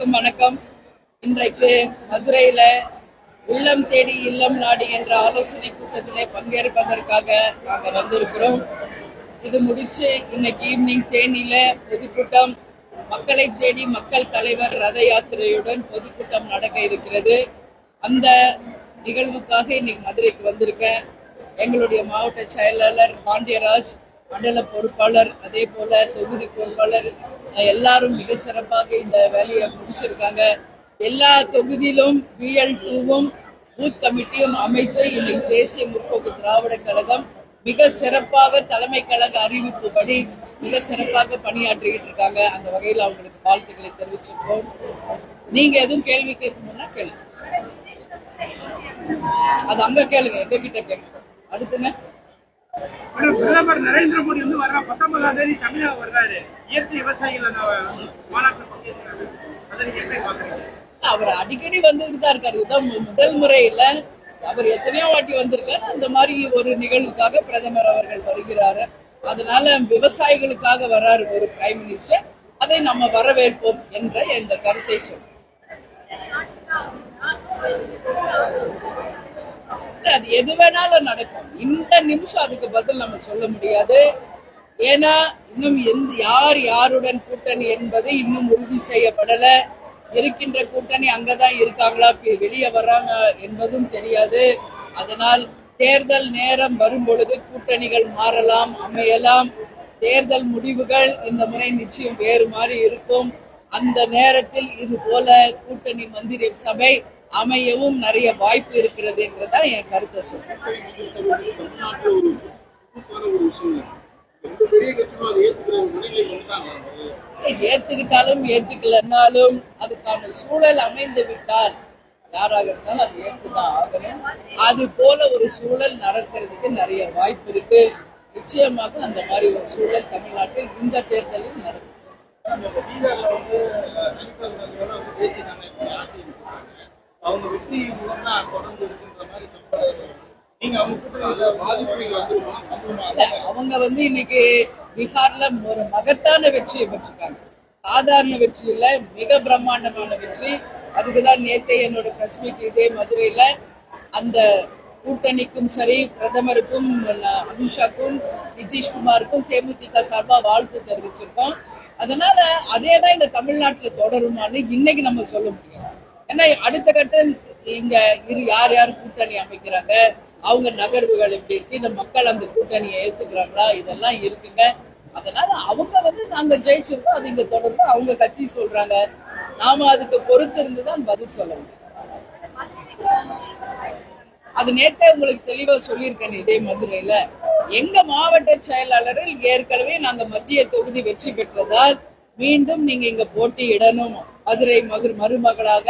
அனைவருக்கும் வணக்கம். இன்றைக்கு மதுரையில உள்ளம் தேடி இல்லம் நாடி என்ற ஆலோசனை கூட்டத்திலே பங்கேற்பதற்காக நாங்க வந்திருக்கிறோம். இது முடிச்சு இன்னைக்கு ஈவினிங் தேனியில பொதுக்கூட்டம் மக்களை தேடி மக்கள் தலைவர் ரத யாத்திரையுடன் பொதுக்கூட்டம் நடக்க இருக்கிறது. அந்த நிகழ்வுக்காக இன்னைக்கு மதுரைக்கு வந்திருக்கேன். எங்களுடைய மாவட்ட செயலாளர் பாண்டியராஜ் மண்டல பொறுப்பாளர் அதே போல தொகுதி பொறுப்பாளர் எல்லாரும் மிக சிறப்பாக இந்த வேலையை முடிச்சிருக்காங்க. எல்லா தொகுதியிலும் பிஎல் டூவும் பூத் கமிட்டியும் அமைத்து இன்னைக்கு தேசிய முற்போக்கு திராவிட கழகம் மிக சிறப்பாக தலைமை கழக அறிவிப்புப்படி மிக சிறப்பாக பணியாற்றிக்கிட்டு இருக்காங்க. அந்த வகையில் அவங்களுக்கு வாழ்த்துக்களை தெரிவிச்சிருக்கோம் நீங்க எதுவும் கேள்வி கேட்கணும்னா கேளுங்க. அது அங்க கேளுங்க எங்க கிட்ட கேட்கணும் அடுத்துங்க பிரதமர் நரேந்திர மோடி வந்து வர்ற பத்தொன்பதாம் தேதி தமிழகம் வர்றாரு இயற்கை விவசாயிகள் மாநாட்டில் பங்கேற்கிறாரு அதை நீங்க எப்படி பாக்குறீங்க அவர் அடிக்கடி வந்துட்டு தான் இருக்காரு. இதுதான் முதல் முறையில அவர் எத்தனையோ வாட்டி வந்திருக்காரு. அந்த மாதிரி ஒரு நிகழ்வுக்காக பிரதமர் அவர்கள் வருகிறாரு. அதனால விவசாயிகளுக்காக வர்றாரு ஒரு பிரைம் மினிஸ்டர் அதை நம்ம வரவேற்போம் என்ற இந்த கருத்தை சொல்றோம் அது எது வேணாலும் நடக்கும். இந்த நிமிஷம் அதுக்கு பதில் நம்ம சொல்ல முடியாது. ஏன்னா இன்னும் எந்த யார் யாருடன் கூட்டணி என்பது இன்னும் உறுதி செய்யப்படல. இருக்கின்ற கூட்டணி அங்கதான் இருக்காங்களா? வெளியே வர்றாங்க என்பதும் தெரியாது. அதனால் தேர்தல் நேரம் வரும் பொழுது கூட்டணிகள் மாறலாம் அமையலாம். தேர்தல் முடிவுகள் இந்த முறை நிச்சயம் வேறு மாதிரி இருக்கும். அந்த நேரத்தில் இது போல கூட்டணி மந்திரி சபை அமையவும் நிறைய வாய்ப்பு இருக்கிறது என்றுதான் என் கருத்தை சொல்றேன். ஏத்துக்கிட்டாலும் ஏத்துக்கலன்னாலும் அதுக்கான சூழல் அமைந்து விட்டால் யாராக இருந்தாலும் அது ஏற்றுதான் ஆகணும். அது போல ஒரு சூழல் நடக்கிறதுக்கு நிறைய வாய்ப்பு இருக்கு. நிச்சயமாக அந்த மாதிரி ஒரு சூழல் தமிழ்நாட்டில் இந்த தேர்தலில் நடக்கும். அவங்க வெற்றி மூலம் தொடர்ந்து இருக்குன்ற மாதிரி நீங்க அவங்க பாதிப்புகள் அவங்க வந்து இன்னைக்கு பீகார்ல ஒரு மகத்தான வெற்றியை பெற்றிருக்காங்க. சாதாரண வெற்றி இல்ல மிக பிரம்மாண்டமான வெற்றி. அதுக்குதான் நேத்தே என்னோட பிரஸ் மீட் இதே மதுரையில அந்த கூட்டணிக்கும் சரி பிரதமருக்கும் அமித்ஷாக்கும் நிதிஷ்குமாருக்கும் தேமுதிக சார்பா வாழ்த்து தெரிவிச்சிருக்கோம். அதனால அதே தான் இங்க தமிழ்நாட்டுல தொடருமான்னு இன்னைக்கு நம்ம சொல்ல முடியும். ஏன்னா அடுத்த கட்டம் இங்க இரு யார் யார் கூட்டணி அமைக்கிறாங்க? அவங்க நகர்வுகள் எப்படி இருக்கு? இந்த மக்கள் அந்த கூட்டணியை ஏத்துக்கிறாங்களா? இதெல்லாம் இருக்குங்க. அதனால அவங்க வந்து நாங்க ஜெயிச்சிருக்கோம் அது இங்க தொடர்ந்து அவங்க கட்சி சொல்றாங்க. நாம அதுக்கு பொறுத்து இருந்துதான் பதில் சொல்ல முடியும். அது நேத்தே உங்களுக்கு தெளிவா சொல்லியிருக்கேன் இதே மதுரையில. எங்க மாவட்ட செயலாளரில் ஏற்கனவே நாங்க மத்திய தொகுதி வெற்றி பெற்றதால் மீண்டும் நீங்க இங்க போட்டியிடணும். மதுரை மதுர் மருமகளாக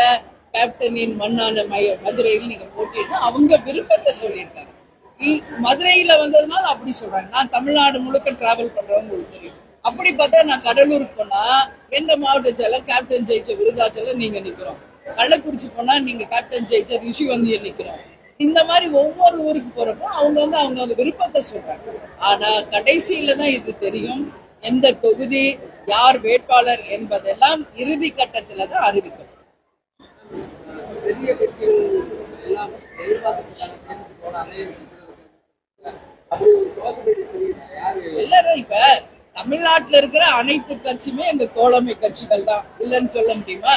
கேப்டனின் மண்ணான மைய மதுரையில் நீங்க போட்டியிடணும் அவங்க விருப்பத்தை சொல்லியிருக்காங்க. இ- மதுரையில வந்ததுனால அப்படி சொல்றாங்க. நான் தமிழ்நாடு முழுக்க டிராவல் பண்றவங்க உங்களுக்கு தெரியும். அப்படி பார்த்தா நான் கடலூருக்கு போனா எங்க மாவட்ட செயலர் கேப்டன் ஜெயிச்ச விருதாச்சலம் நீங்க நிக்கிறோம். கள்ளக்குறிச்சி போனா நீங்க கேப்டன் ஜெயிச்ச ரிஷி வந்து நிக்கிறோம். இந்த மாதிரி ஒவ்வொரு ஊருக்கு போறப்போ அவங்க வந்து அவங்க அவங்க விருப்பத்தை சொல்றாங்க. ஆனா கடைசியில தான் இது தெரியும். எந்த தொகுதி யார் வேட்பாளர் என்பதெல்லாம் இறுதி கட்டத்துல தான் அறிவிக்கும் பெரிய கட்சிகள் எல்லாம் எதிர்பார்க்கப்படுறாங்க தேர்தல் போடாதே அப்படி ஒரு possibility தெரியுமா? யாரு? எல்லாரும் இப்ப தமிழ்நாட்டுல இருக்கிற அனைத்து கட்சியுமே எங்க தோழமை கட்சிகள் தான். இல்லைன்னு சொல்ல முடியுமா?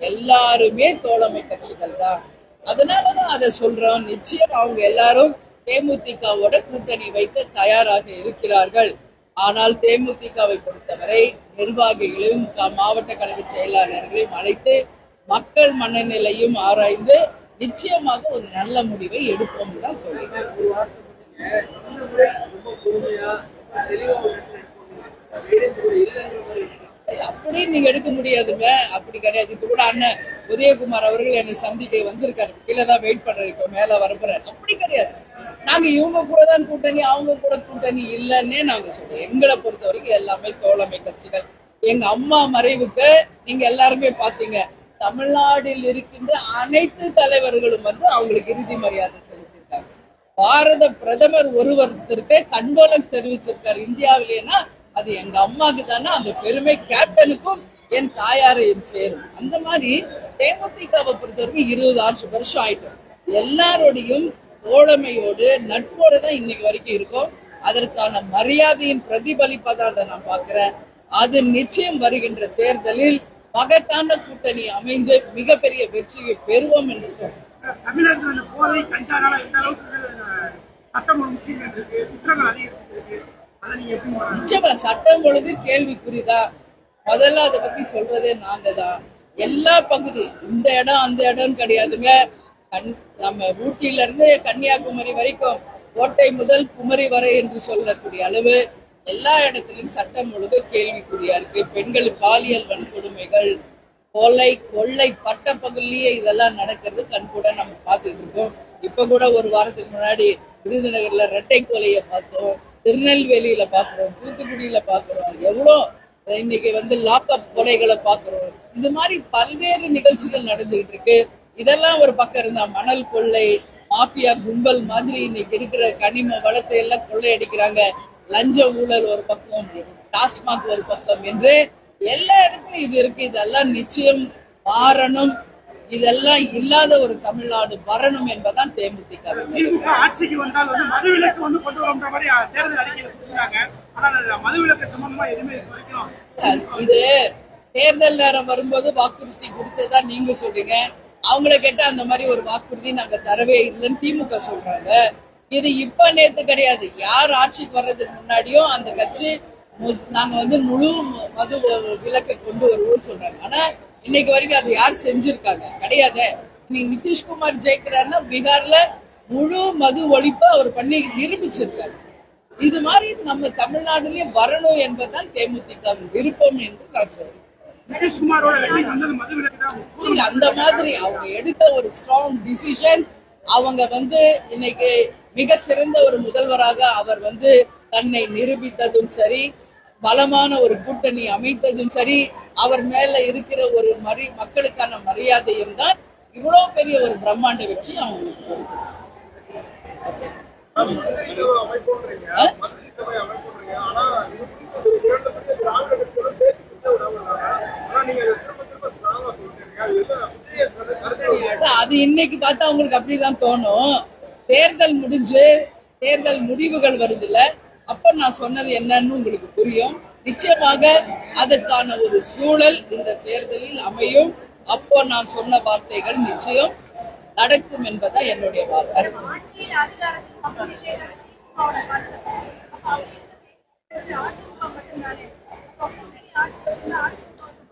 எல்லாருமே தோழமை கட்சிகள் தான். அதனாலதான் அதை சொல்றோம். நிச்சயம் அவங்க எல்லாரும் தேமுதிகவோட கூட்டணி வைக்க தயாராக இருக்கிறார்கள். ஆனால் தேமுதிகவை பொறுத்தவரை நிர்வாகிகளையும் மாவட்ட கழக செயலாளர்களையும் அழைத்து மக்கள் மனநிலையும் ஆராய்ந்து நிச்சயமாக ஒரு நல்ல முடிவை எடுப்போம் தான் சொல்லியிருக்கேன். ஒரு அப்படி நீங்க எடுக்க முடியாதுங்க. அப்படி கிடையாது. இப்ப கூட அண்ணன் உதயகுமார் அவர்கள் என்னை சந்திக்க வந்திருக்காரு. கீழே தான் வெயிட் பண்றேன். இப்ப மேல வரப்போறாரு அப்படி கிடையாது. நாங்க இவங்க கூட தான் கூட்டணி அவங்க கூட கூட்டணி இல்லைன்னே நாங்க சொல்றோம் எங்களை பொறுத்த வரைக்கும் எல்லாமே தோழமை கட்சிகள். எங்க அம்மா மறைவுக்கு நீங்க எல்லாருமே பாத்தீங்க தமிழ்நாட்டில் இருக்கின்ற அனைத்து தலைவர்களும் வந்து அவங்களுக்கு இறுதி மரியாதை செலுத்தியிருக்காங்க. பாரத பிரதமர் ஒருவருக்கு கண்டோலன்ஸ் தெரிவிச்சிருக்காரு இந்தியாவிலேனா அது எங்க அம்மாக்கு தானே அந்த பெருமை கேப்டனுக்கும் என் தாயாரையும் சேரும். அந்த மாதிரி தேமுதிகவை பொறுத்தவரைக்கும் இருபது ஆறு வருஷம் ஆயிட்டோம். எல்லாரோடையும் தோழமையோடு நட்போடு தான் இன்னைக்கு வரைக்கும் இருக்கும். அதற்கான மரியாதையின் பிரதிபலிப்பதாக தான் நான் பார்க்கிறேன். அது நிச்சயம் வருகின்ற தேர்தலில் மகத்தான கூட்டணி அமைந்து மிகப்பெரிய வெற்றியை பெறுவோம் என்று சொல்றேன். தமிழகத்தில் இந்த போதை கஞ்சானால எந்த அளவுக்கு அஹ், சட்டம் ஒழுங்கு சீர்கேடு இருக்கு குற்றங்கள் அதிகரிச்சிருக்கு அதை நீங்க எப்படி பார்க்கறீங்க? நிச்சயமா சட்டம் ஒழுங்கு கேள்விக்குறிதான் முதல்ல அதை பத்தி சொல்றதே நாங்க தான். எல்லா பகுதி இந்த இடம் அந்த இடம் கிடையாதுங்க. கண் நம்ம ஊட்டியில இருந்து கன்னியாகுமரி வரைக்கும் கோட்டை முதல் குமரி வரை என்று சொல்லக்கூடிய அளவு. எல்லா இடத்திலும் சட்டம் ஒழுங்கு கேள்விக்குறியா இருக்கு. பெண்கள் பாலியல் வன்கொடுமைகள் கொலை கொள்ளை பட்ட பகுதியே இதெல்லாம் நடக்கிறது கண் கூட நம்ம பார்த்துட்டு இருக்கோம். இப்ப கூட ஒரு வாரத்துக்கு முன்னாடி விருதுநகர்ல ரெட்டை கொலையை பார்த்தோம். திருநெல்வேலியில பாக்குறோம் தூத்துக்குடியில பாக்குறோம் எவ்வளோ இன்னைக்கு வந்து லாக்அப் கொலைகளை பாக்குறோம் இது மாதிரி பல்வேறு நிகழ்ச்சிகள் நடந்துகிட்டு இருக்கு. இதெல்லாம் ஒரு பக்கம் இருந்தா மணல் கொள்ளை மாஃபியா கும்பல் மாதிரி இன்னைக்கு இருக்கிற கனிம வளத்தை எல்லாம் கொள்ளையடிக்கிறாங்க. லஞ்ச ஊழல் ஒரு பக்கம் டாஸ்மாக் ஒரு பக்கம் என்று எல்லா இடத்துலயும் இது இருக்கு. இதெல்லாம் நிச்சயம் மாறணும். இதெல்லாம் இல்லாத ஒரு தமிழ்நாடு வரணும் என்பதுதான் தேமுதிக ஆட்சிக்கு வந்தால் வந்து மதுவிலக்கு வந்து கொண்டு வரும்ன்ற மாதிரி தேர்தல் அறிக்கையில கொடுத்தாங்க ஆனால் அது மதுவிலக்கு சம்பந்தமா எதுவுமே இது தேர்தல் நேரம் வரும்போது வாக்குறுதி கொடுத்ததா நீங்க சொல்றீங்க. அவங்கள கேட்டா அந்த மாதிரி ஒரு வாக்குறுதி நாங்க தரவே இல்லைன்னு திமுக சொல்றாங்க. இது இப்ப நேத்து கிடையாது. யார் ஆட்சிக்கு வர்றதுக்கு முன்னாடியும் அந்த கட்சி நாங்க வந்து முழு மது விலக்கை கொண்டு வருவோம்னு சொல்றாங்க. ஆனா இன்னைக்கு வரைக்கும் அது யார் செஞ்சிருக்காங்க? கிடையாது. நீ நிதிஷ்குமார் ஜெயிக்கிறாருன்னா பீகார்ல முழு மது ஒழிப்பு அவர் பண்ணி நிரூபிச்சிருக்காரு. இது மாதிரி நம்ம தமிழ்நாடுலயும் வரணும் என்பதுதான் தேமுதிக விருப்பம் என்று நான் சொல்றேன். அந்த மாதிரி அவங்க எடுத்த ஒரு ஸ்ட்ராங் டிசிஷன்ஸ் அவங்க வந்து இன்னைக்கு மிக சிறந்த ஒரு முதல்வராக அவர் வந்து தன்னை நிரூபித்ததும் சரி பலமான ஒரு கூட்டணி அமைத்ததும் சரி அவர் மேல இருக்கிற ஒரு மரி மக்களுக்கான மரியாதையும் தான் இவ்வளவு பெரிய ஒரு பிரம்மாண்ட வெற்றி அவங்களுக்கு அது இன்னைக்கு பார்த்தா அவங்களுக்கு அப்படிதான் தோணும். தேர்தல் முடிஞ்சு தேர்தல் முடிவுகள் வருதுல்ல. அப்ப நான் சொன்னது என்னன்னு உங்களுக்கு புரியும். நிச்சயமாக அதுக்கான ஒரு சூழல் இந்த தேர்தலில் அமையும். அப்போ நான் சொன்ன வார்த்தைகள் நிச்சயம் நடக்கும் என்பதா என்னுடைய கருத்து.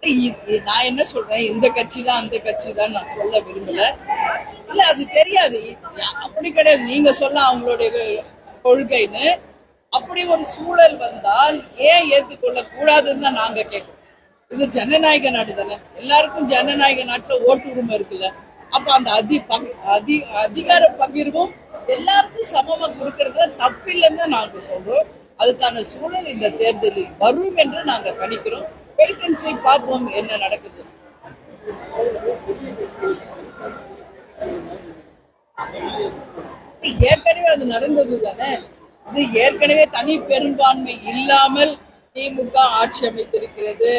இ- நான் என்ன சொல்றேன்? இந்த கட்சி தான் அந்த கட்சி தான் நான் சொல்ல விரும்பல. இல்ல அது தெரியாது. அப்படி கிடையாது. நீங்க சொல்ல அவங்களுடைய கொள்கைன்னு. அப்படி ஒரு சூழல் வந்தால் ஏன் ஏற்றுக்கொள்ள கூடாதுன்னு தான் நாங்க கேட்கிறோம் இது ஜனநாயக நாடு தானே. எல்லாருக்கும் ஜனநாயக நாட்டுல ஓட்டு உரிமை இருக்குல்ல. அப்ப அந்த அதி அதி அதிகார பகிர்வும் எல்லாருக்கும் சமமா கொடுக்கறதுல தப்பில்லைன்னு தான் நாங்க சொல்றோம். அதுக்கான சூழல் இந்த தேர்தலில் வரும் என்று நாங்க கணிக்கிறோம். வெயிட் பார்ப்போம் என்ன நடக்குது ஏற்கனவே அது நடந்தது தானே இது ஏற்கனவே தனி பெரும்பான்மை இல்லாமல் திமுக ஆட்சி அமைத்திருக்கிறது.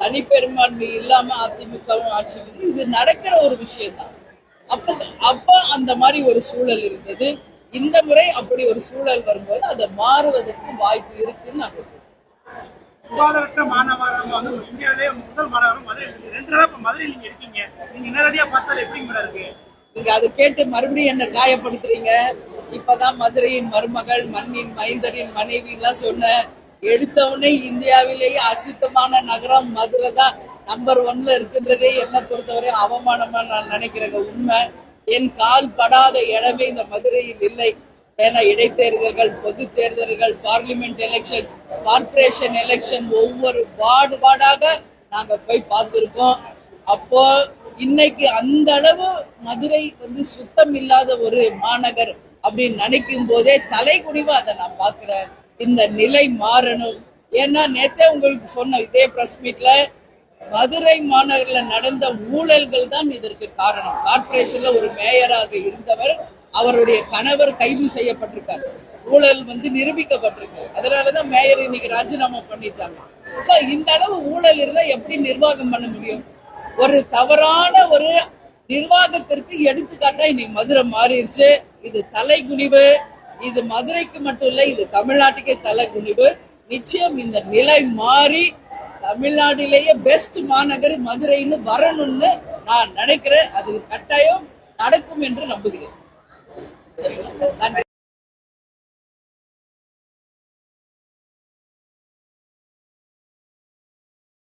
தனி பெரும்பான்மை இல்லாம அதிமுகவும் ஆட்சி அமைத்து இது நடக்கிற ஒரு விஷயம் தான் அப்ப அப்ப அந்த மாதிரி ஒரு சூழல் இருந்தது. இந்த முறை அப்படி ஒரு சூழல் வரும்போது அது மாறுவதற்கு வாய்ப்பு இருக்குன்னு நாங்க சொல்றோம் சுகாதாரற்ற மாநகரம் வந்து இந்தியாவிலே முதல் மாநகரம் மதுரை. இருக்கு ரெண்டு நாளா இப்ப மதுரையில் நீங்க இருக்கீங்க. நீங்க நேரடியா பார்த்தால் எப்படி இருக்கு? நீங்க அதை கேட்டு மறுபடியும் என்ன காயப்படுத்துறீங்க? இப்பதான் மதுரையின் மருமகள் மண்ணின் மைந்தரின் மனைவி எல்லாம் சொன்ன எடுத்தவுடனே இந்தியாவிலேயே அசுத்தமான நகரம் மதுரை தான் நம்பர் ஒன்ல இருக்கின்றதே என்ன பொறுத்தவரை அவமானமா நான் நினைக்கிறேங்க. உண்மை. என் கால் படாத இடமே இந்த மதுரையில் இல்லை. ஏன்னா இடைத்தேர்தல்கள் பொது தேர்தல்கள் பார்லிமெண்ட் எலெக்ஷன்ஸ் கார்ப்பரேஷன் எலெக்ஷன் ஒவ்வொரு வார்டு வார்டாக நாங்க போய் பார்த்திருக்கோம். அப்போ இன்னைக்கு அந்த அளவு மதுரை வந்து சுத்தம் இல்லாத ஒரு மாநகர். அப்படின்னு நினைக்கும் போதே தலைகுனிவா அதை நான் பாக்குறேன் இந்த நிலை மாறணும். ஏன்னா நேத்தே உங்களுக்கு சொன்ன இதே பிரஸ் மீட்ல மதுரை மாநகரில் நடந்த ஊழல்கள் தான் இதற்கு காரணம். கார்பரேஷன்ல ஒரு மேயராக இருந்தவர் அவருடைய கணவர் கைது செய்யப்பட்டிருக்கார். ஊழல் வந்து நிரூபிக்கப்பட்டிருக்கு. அதனாலதான் மேயர் இன்னைக்கு ராஜினாமா பண்ணிட்டாங்க. சோ இந்த அளவு ஊழல் இருந்தா எப்படி நிர்வாகம் பண்ண முடியும்? ஒரு தவறான ஒரு நிர்வாகத்திற்கு எடுத்துக்காட்டா இன்னைக்கு மதுரை மாறிடுச்சு. இது தலைகுனிவு இது மதுரைக்கு மட்டும் இல்ல இது தமிழ்நாட்டுக்கே தலைகுனிவு. நிச்சயம் இந்த நிலை மாறி தமிழ்நாட்டிலேயே பெஸ்ட் மாநகர் மதுரைன்னு வரணும்னு நான் நினைக்கிறேன். அது கட்டாயம் நடக்கும் என்று நம்புகிறேன். நன்றி.